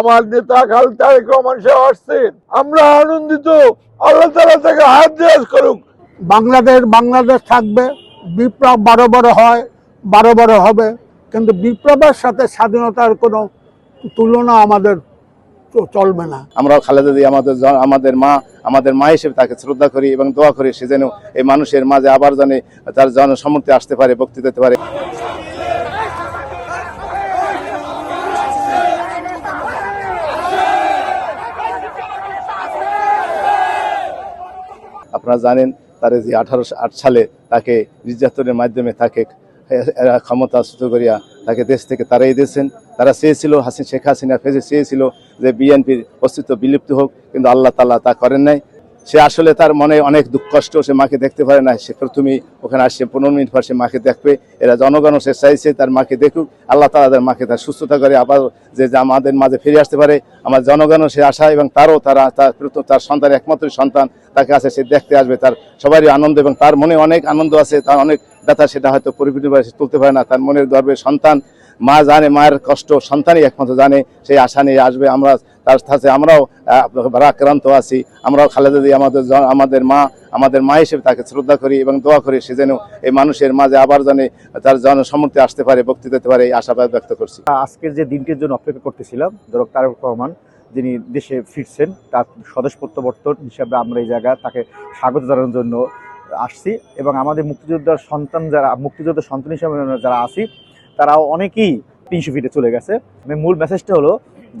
আমার নেতা খাল তারেক রহমান সাহেব আসছেন। আমরা আনন্দিত। আল্লাহ তালা তাকে হাত দেয়াজ করুক। বাংলাদেশ বাংলাদেশ থাকবে। বিপ্লব বারো বারো হয় বারো বারো হবে। কিন্তু বিপ্লবের সাথে স্বাধীনতার কোনো তুলনা আমাদের চলবে না। আমরাও খালেদা দিয়ে আমাদের আমাদের মা আমাদের মা হিসেবে তাকে শ্রদ্ধা করি এবং দোয়া করি সে যেন এই মানুষের মাঝে আবার জানে তার জনসম্মতি আসতে পারে বক্তৃতা দিতে পারে। আপনারা জানেন, তার যে আঠারোশো আট সালে তাকে নির্যাতনের মাধ্যমে তাকে ক্ষমতা ক্ষমতাচ্যুত করিয়া তাকে দেশ থেকে তারাই দিয়েছেন। তারা চেয়েছিল হাসিন শেখ হাসিনা ফেজে চেয়েছিল যে বিএনপির অস্তিত্ব বিলুপ্ত হোক, কিন্তু আল্লাহ তালা তা করেন নাই। সে আসলে তার মনে অনেক দুঃখ, কষ্ট সে মাকে দেখতে পারে না। সে তুমি ওখানে আসছে পনেরো মিনিট পর সে মাকে দেখবে। এরা জনগণও সে চাইছে তার মাকে দেখুক। আল্লাহ তালা তার মাকে তার সুস্থতা করে। আবার যে আমাদের মাঝে ফিরে আসতে পারে, আমার জনগণও সে আশা এবং তারও তারা তার তার সন্তান একমাত্র সন্তান, তাকে আছে সে দেখতে আসবে। তার সবারই আনন্দ এবং তার মনে অনেক আনন্দ আছে। তার অনেক ব্যথা সেটা হয়তো পরিপূর্ণভাবে সে তুলতে পারে না। তার মনের গর্বে সন্তান, মা জানে, মায়ের কষ্ট সন্তানই একমাত্র জানে। সেই আশা নিয়ে আসবে। আমরা তার সাথে আমরাও আক্রান্ত আছি, আমরাও খালেদা দিয়ে আমাদের আমাদের মা আমাদের মা হিসেবে তাকে শ্রদ্ধা করি এবং দোয়া করি সে যেন এই মানুষের মাঝে আবার জানে তার জনসম্মতি আসতে পারে, বক্তৃতা দিতে পারে, এই আশাবাদ ব্যক্ত করছি। আজকের যে দিনটির জন্য অপেক্ষা করতেছিলাম ধরক তারেক রহমান, যিনি দেশে ফিরছেন, তার স্বদেশ প্রত্যাবর্তন হিসাবে আমরা এই জায়গায় তাকে স্বাগত জানানোর জন্য আসছি এবং আমাদের মুক্তিযোদ্ধার সন্তান যারা মুক্তিযোদ্ধার সন্তান হিসাবে যারা আছি, তারাও অনেকেই তিনশো ফিটে চলে গেছে। মূল মেসেজটা হলো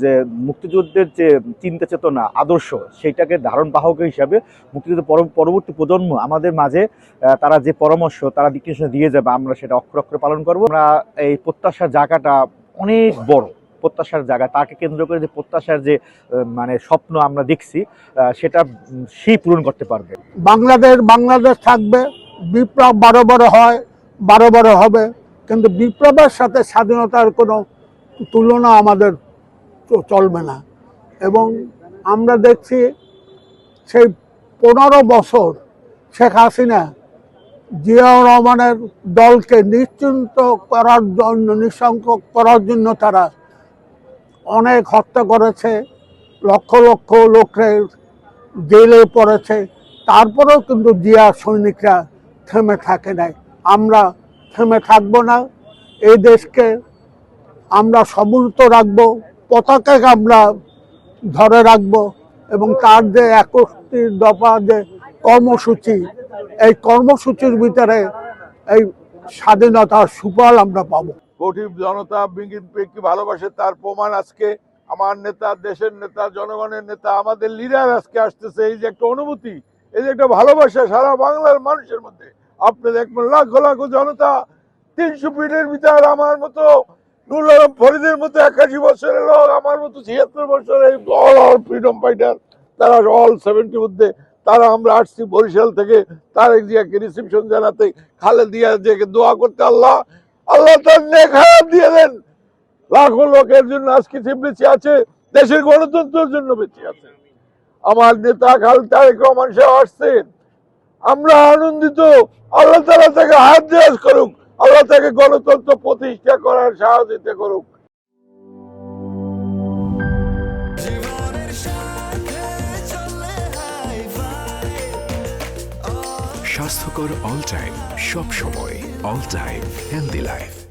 যে মুক্তিযুদ্ধের যে চিন্তা চেতনা, আদর্শ সেইটাকে ধারণ বাহক হিসাবে মুক্তিযুদ্ধ পর- পরবর্তী প্রজন্ম আমাদের মাঝে তারা যে পরামর্শ, তারা দিকনির্দেশনা দিয়ে যাবে, আমরা সেটা অক্ষর অক্ষরে পালন করব। আমরা এই প্রত্যাশার জায়গাটা অনেক বড়। প্রত্যাশার জায়গা, তাকে কেন্দ্র করে যে প্রত্যাশার যে মানে স্বপ্ন আমরা দেখছি সেটা সেই পূরণ করতে পারবে। বাংলাদেশ বাংলাদেশ থাকবে, বিপ্লব বারো বারো হয় বারো বারো হবে, কিন্তু বিপ্লবের সাথে স্বাধীনতার কোনো তুলনা আমাদের চলবে না। এবং আমরা দেখছি সেই পনেরো বছর শেখ হাসিনা জিয়াউর রহমানের দলকে নিশ্চিন্ত করার জন্য নিঃসঙ্ক করার জন্য তারা অনেক হত্যা করেছে, লক্ষ লক্ষ লোকের জেলে পড়েছে। তারপরেও কিন্তু জিয়া সৈনিকরা থেমে থাকে নাই। আমরা থেমে থাকব না। এই দেশকে আমরা সমুন্নত রাখব। পতাকাকে আমরা ধরে রাখব এবং তার যে একত্রিশ দফা যে কর্মসূচি, এই কর্মসূচির ভিতরে এই স্বাধীনতার সুফল আমরা পাবো। গরিব জনতা বিএনপিকে ভালোবাসে, তার প্রমাণ আজকে আমার নেতা, দেশের নেতা, জনগণের নেতা, আমাদের লিডার আজকে আসতেছে। এই যে একটা অনুভূতি, এই যে একটা ভালোবাসা সারা বাংলার মানুষের মধ্যে। আপনি দেখবেন লাখো লাখো জনতা তিনশো ফিটের ভিতর আমার মতো নুল আলম ফরিদের মতো একাশি বছরের লোক, আমার মতো ছিয়াত্তর বছরের অল অল ফ্রিডম ফাইটার, তারা অল সেভেন্টির মধ্যে, তারা আমরা আসছি বরিশাল থেকে তারেক জিয়াকে রিসেপশন জানাতে খালেদিয়া জিয়াকে দোয়া করতে আল্লাহ আল্লাহ তার হায়াত দিয়ে দেন। লাখো লোকের জন্য আজকে সে বেঁচে আছে, দেশের গণতন্ত্রের জন্য বেঁচে আছে। আমার নেতা খাল তারেক রহমান সাহেব আসছেন। আমরা আনন্দিত, আল্লাহ তালা তাকে হাত দেয়াজ করুক। আল্লাহ তাকে গণতন্ত্র প্রতিষ্ঠা করার সাহায্য করুক। স্বাস্থ্যকর অল টাইম সব সময় অল টাইম হেলদি লাইফ।